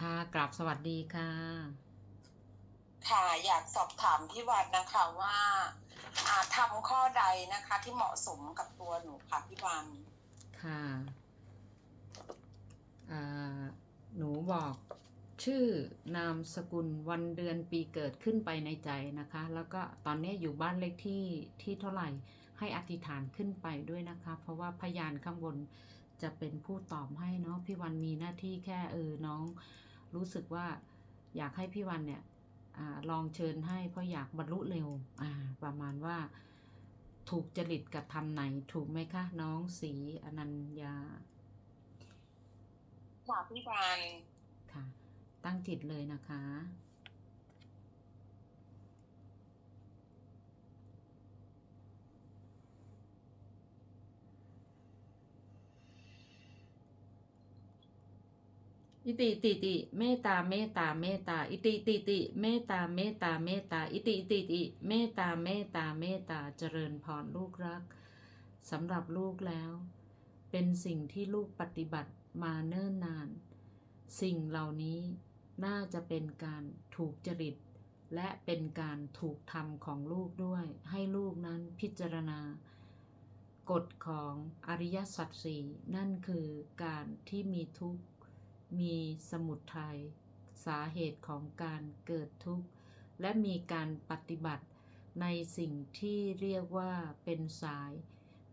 ค่ะกราบสวัสดีค่ะ ค่ะอยากสอบถามพี่วันนะคะว่าอาทำข้อใดนะคะ ที่เหมาะสมกับตัวหนูค่ะพี่วันค่ะอ่าหนูบอกชื่อนามสกุลวันเดือนปีเกิดขึ้นไปในใจนะคะ แล้วก็ตอนนี้อยู่บ้านเลขที่ที่เท่าไหร่ให้อธิษฐานขึ้นไปด้วยนะคะ เพราะว่าพยานข้างบน จะเป็นผู้ตอบให้เนาะพี่วันมีหน้าที่แค่เออน้องรู้สึกว่าอยากให้พี่วันเนี่ยอาลองเชิญให้เพราะอยากบรรลุเร็วอ่าประมาณว่าถูกจริตกับทำไหนถูกไหมคะ น้องสีอนัญญาค่ะพี่วันค่ะ ตั้งจิตเลยนะคะ อิติติติเมตตาเมตตาเมตตาอิติติติเมตตาเมตตาเมตตาอิติติติเมตตาเมตตาเมตตาเจริญพรลูกรักสำหรับลูกแล้ว เป็นสิ่งที่ลูกปฏิบัติมาเนิ่นนาน สิ่งเหล่านี้น่าจะเป็นการถูกจริต และเป็นการถูกทำของลูกด้วย ให้ลูกนั้นพิจารณากฎของอริยสัจสี่นั่นคือการที่มีทุกข์ มีสมุทัยสาเหตุของการเกิดทุกข์ และมีการปฏิบัติในสิ่งที่เรียกว่าเป็นสาย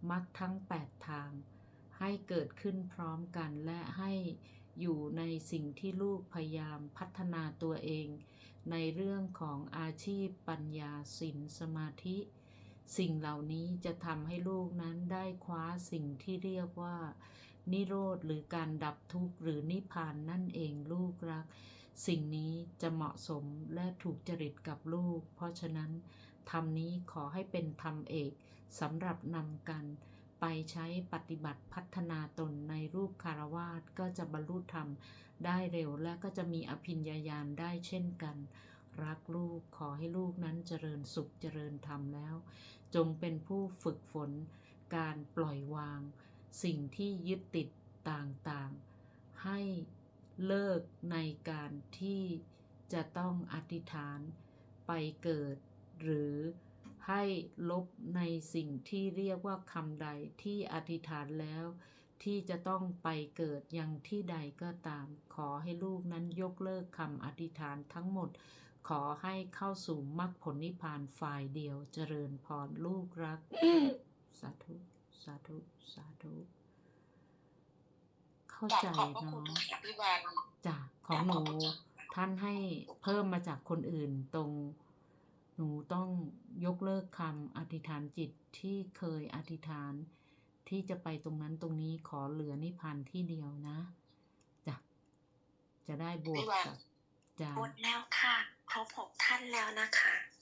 มรรคทั้ง 8 ทาง ให้เกิดขึ้นพร้อมกันและให้อยู่ในสิ่งที่ลูกพยายามพัฒนาตัวเอง ในเรื่องของอาชีพปัญญาศีลสมาธิ สิ่งเหล่านี้จะทำให้ลูกนั้นได้คว้าสิ่งที่เรียกว่า นิโรธหรือการดับทุกข์หรือนิพพานนั่นเองลูกรัก สิ่งนี้จะเหมาะสมและถูกจริตกับลูก เพราะฉะนั้นธรรมนี้ขอให้เป็นธรรมเอกสำหรับนำกัน ไปใช้ปฏิบัติพัฒนาตนในรูปคารวาสก็จะบรรลุธรรมได้เร็วและก็จะมีอภิญญาญาณได้เช่นกัน รักลูกขอให้ลูกนั้นเจริญสุขเจริญธรรมแล้ว จงเป็นผู้ฝึกฝน การปล่อยวาง สิ่งที่ยึดติดต่างๆ ให้เลิกในการที่จะต้องอธิษฐานไปเกิด หรือให้ลบในสิ่งที่เรียกว่าคำใดที่อธิษฐานแล้ว ที่จะต้องไปเกิดยังที่ใดก็ตาม ขอให้ลูกนั้นยกเลิกคำอธิษฐานทั้งหมด ขอให้เข้าสู่มรรคผลนิพพานฝ่ายเดียวเจริญพรลูกรัก สาธุ สาธุ สาธุ เข้าใจขอบพระคุณเนาะค่ะพี่วันจ้ะของหนูท่านให้เพิ่มมาจากคนอื่นตรง หนูต้องยกเลิกคำอธิษฐานจิตที่เคยอธิษฐาน ที่จะไปตรงนั้นตรงนี้ขอเหลือนิพพานที่เดียวนะจ้ะจะได้บวกกับจ้ะหมดแล้วค่ะ ครบหกท่านแล้วนะคะ